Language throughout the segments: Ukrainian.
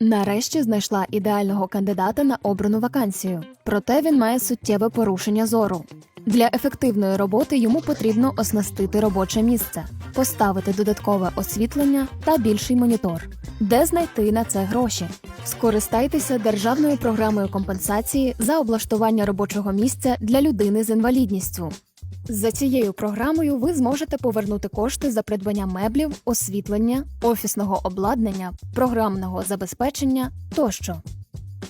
Нарешті знайшла ідеального кандидата на обрану вакансію, проте він має суттєве порушення зору. Для ефективної роботи йому потрібно оснастити робоче місце, поставити додаткове освітлення та більший монітор. Де знайти на це гроші? Скористайтеся державною програмою компенсації за облаштування робочого місця для людини з інвалідністю. За цією програмою ви зможете повернути кошти за придбання меблів, освітлення, офісного обладнання, програмного забезпечення тощо.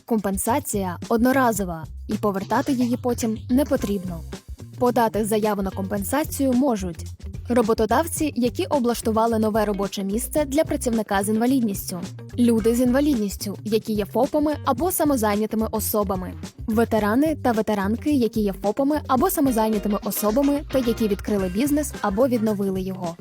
Компенсація одноразова, і повертати її потім не потрібно. Подати заяву на компенсацію можуть роботодавці, які облаштували нове робоче місце для працівника з інвалідністю, люди з інвалідністю, які є ФОПами або самозайнятими особами, ветерани та ветеранки, які є ФОПами або самозайнятими особами та які відкрили бізнес або відновили його.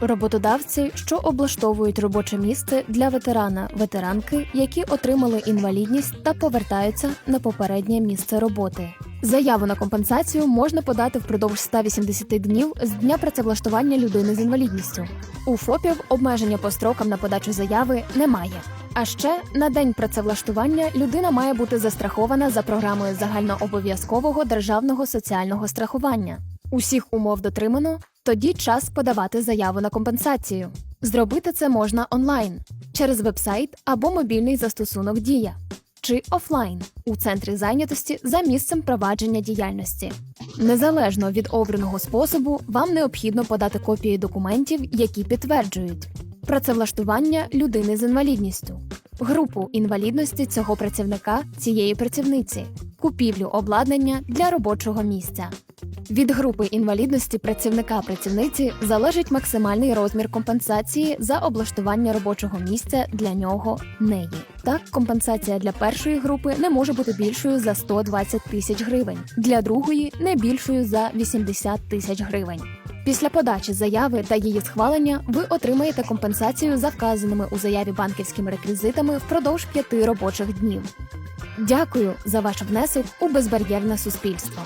Роботодавці, що облаштовують робоче місце для ветерана, ветеранки, які отримали інвалідність та повертаються на попереднє місце роботи. Заяву на компенсацію можна подати впродовж 180 днів з дня працевлаштування людини з інвалідністю. У ФОПів обмеження по строкам на подачу заяви немає. А ще на день працевлаштування людина має бути застрахована за програмою загальнообов'язкового державного соціального страхування. Усіх умов дотримано, тоді час подавати заяву на компенсацію. Зробити це можна онлайн через вебсайт або мобільний застосунок Дія чи офлайн у центрі зайнятості за місцем провадження діяльності. Незалежно від обраного способу, вам необхідно подати копії документів, які підтверджують працевлаштування людини з інвалідністю, групу інвалідності цього працівника цієї працівниці, купівлю обладнання для робочого місця. Від групи інвалідності працівника працівниці залежить максимальний розмір компенсації за облаштування робочого місця для нього неї. Так, компенсація для першої групи не може бути більшою за 120 тисяч гривень, для другої не більшою за 80 тисяч гривень. Після подачі заяви та її схвалення ви отримаєте компенсацію за вказаними у заяві банківськими реквізитами впродовж п'яти робочих днів. Дякую за ваш внесок у безбар'єрне суспільство.